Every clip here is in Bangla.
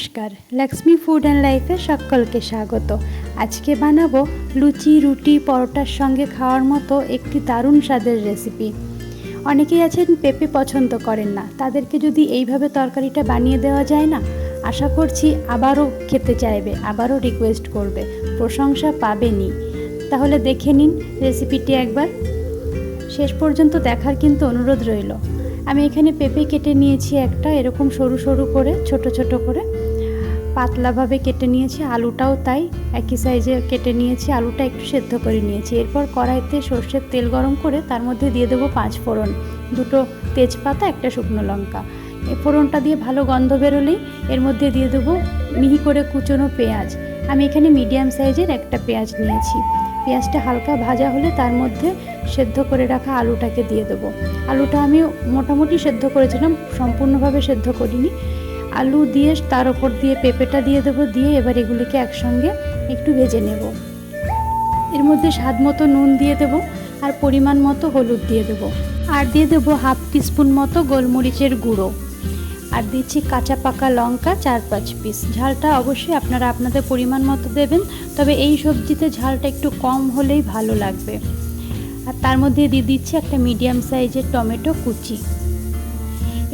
নমস্কার। লক্ষ্মী ফুড অ্যান্ড লাইফে সকলকে স্বাগত। আজকে বানাবো লুচি, রুটি, পরোটার সঙ্গে খাওয়ার মতো একটি দারুণ স্বাদের রেসিপি অনেকেই আছেন পেঁপে পছন্দ করেন না। তাদেরকে যদি এইভাবে তরকারিটা বানিয়ে দেওয়া যায় না, আশা করছি আবারও খেতে চাইবে, আবারও রিকোয়েস্ট করবে। প্রশংসা পাবেনি তাহলে দেখে নিন রেসিপিটি একবার। শেষ পর্যন্ত দেখার কিন্তু অনুরোধ রইল। আমি এখানে পেঁপে কেটে নিয়েছি একটা, এরকম সরু সরু করে, ছোট ছোট করে। পাতলাভাবে কেটে নিয়েছি, আলুটাও তাই, একই সাইজে কেটে নিয়েছি, আলুটা একটু সেদ্ধ করে নিয়েছি। এরপর কড়াইতে সর্ষের তেল গরম করে তার মধ্যে দিয়ে দেবো পাঁচ ফোড়ন। দুটো তেজপাতা, একটা শুকনো লঙ্কা। এ ফোড়নটা দিয়ে ভালো গন্ধ বেরোলেই এর মধ্যে দিয়ে দেবো মিহি করে কুচনো পেঁয়াজ। আমি এখানে মিডিয়াম সাইজের একটা পেঁয়াজ নিয়েছি। পেঁয়াজটা হালকা ভাজা হলে তার মধ্যে সেদ্ধ করে রাখা আলুটাকে দিয়ে দেবো। আলুটা আমি মোটামুটি সেদ্ধ করেছিলাম, সম্পূর্ণভাবে সেদ্ধ করিনি। আলু দিয়ে তার ওপর দিয়ে পেঁপেটা দিয়ে দেবো, দিয়ে এবার এগুলিকে একসঙ্গে একটু ভেজে নেব। এর মধ্যে স্বাদ মতো নুন দিয়ে দেবো আর পরিমাণ মতো হলুদ দিয়ে দেবো। আর দিয়ে দেবো হাফ টিস্পুন মতো গোলমরিচের গুঁড়ো। আর দিচ্ছি কাঁচা পাকা লঙ্কা চার পাঁচ পিস ঝালটা অবশ্যই আপনারা আপনাদের পরিমাণ মতো দেবেন, তবে এই সবজিতে ঝালটা একটু কম হলেই ভালো লাগবে। আর তার মধ্যে দিয়ে দিচ্ছি একটা মিডিয়াম সাইজের টমেটো কুচি।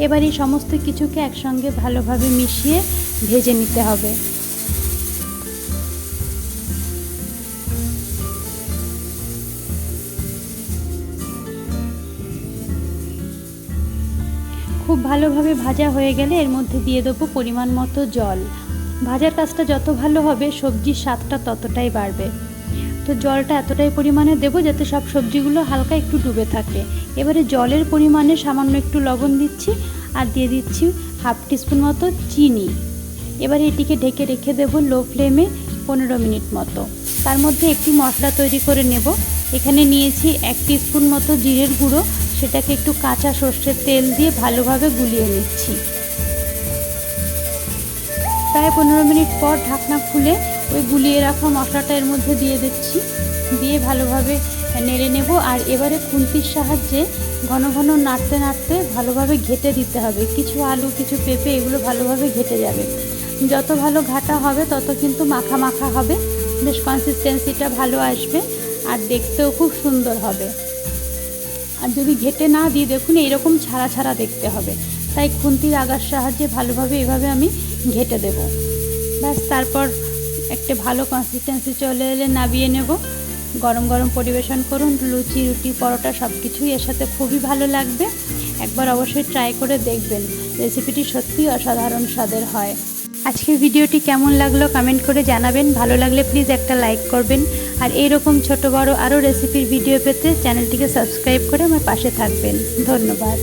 এবার এই সমস্ত কিছুকে একসঙ্গে ভালোভাবে মিশিয়ে ভেজে নিতে হবে। খুব ভালোভাবে ভাজা হয়ে গেলে এর মধ্যে দিয়ে দেবো পরিমাণ মতো জল। ভাজার কাজটা যত ভালো হবে, সবজির স্বাদটা ততটাই বাড়বে। তো জলটা এতটাই পরিমাণে দেবো যাতে সব সবজিগুলো হালকা একটু ডুবে থাকে। এবারে জলের পরিমাণে সামান্য একটু লবণ দিচ্ছি আর দিয়ে দিচ্ছি হাফ টিস্পুন মতো চিনি। এবার এটিকে ঢেকে রেখে দেবো লো ফ্লেমে পনেরো মিনিট মতো। তার মধ্যে একটি মশলা তৈরি করে নেব। এখানে নিয়েছি এক টিস্পুন মতো জিরের গুঁড়ো সেটাকে একটু কাঁচা সর্ষের তেল দিয়ে ভালোভাবে গুলিয়ে নিচ্ছি। প্রায় পনেরো মিনিট পর ঢাকনা খুলে ওই গুলিয়ে রাখা মশলাটা এর মধ্যে দিয়ে দিচ্ছি। দিয়ে ভালোভাবে নেড়ে নেব আর এবারে খুন্তির সাহায্যে ঘন ঘন নাড়তে নাড়তে ভালোভাবে ঘেটে দিতে হবে। কিছু আলু, কিছু পেঁপে এগুলো ভালোভাবে ঘেটে যাবে। যত ভালো ঘাটা হবে তত কিন্তু মাখা মাখা হবে। বেশ কনসিস্টেন্সিটা ভালো আসবে আর দেখতেও খুব সুন্দর হবে। আর যদি ঘেটে না দিয়ে দেখুন এইরকম ছাড়া ছাড়া দেখতে হবে। তাই খুন্তির আগার সাহায্যে ভালোভাবে এভাবে আমি ঘেটে দেব। ব্যাস, তারপর একটা ভালো কনসিস্টেন্সি চলে এলে নাবিয়ে নেব। গরম গরম পরিবেশন করুন, লুচি, রুটি, পরোটা সব কিছুই এর সাথে খুবই ভালো লাগবে। একবার অবশ্যই ট্রাই করে দেখবেন রেসিপিটি সত্যিই অসাধারণ স্বাদের হয়। আজকের ভিডিওটি কেমন লাগল? কমেন্ট করে জানাবেন। ভালো লাগলে প্লিজ একটা লাইক করবেন। আর এইরকম ছোট বড় আরও রেসিপির ভিডিও পেতে চ্যানেলটিকে সাবস্ক্রাইব করে আমার পাশে থাকবেন। ধন্যবাদ।